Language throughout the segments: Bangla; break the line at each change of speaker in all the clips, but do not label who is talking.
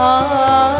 啊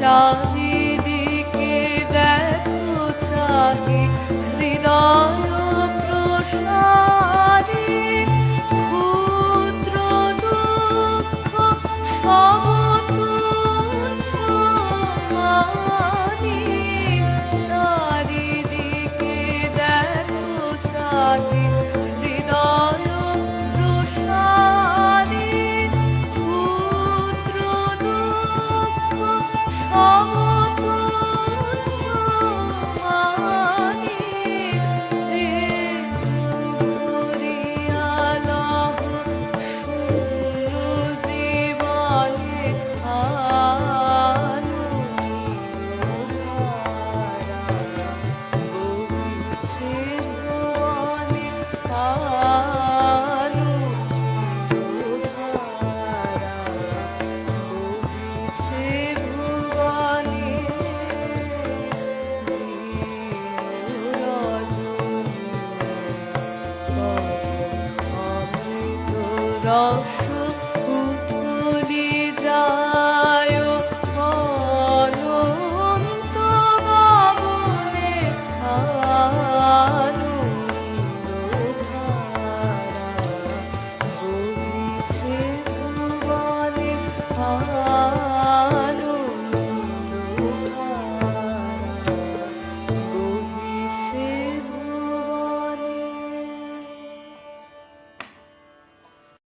চারিদিকে দেখো চাহি হৃদয় Oh. রস ফুটলি যায়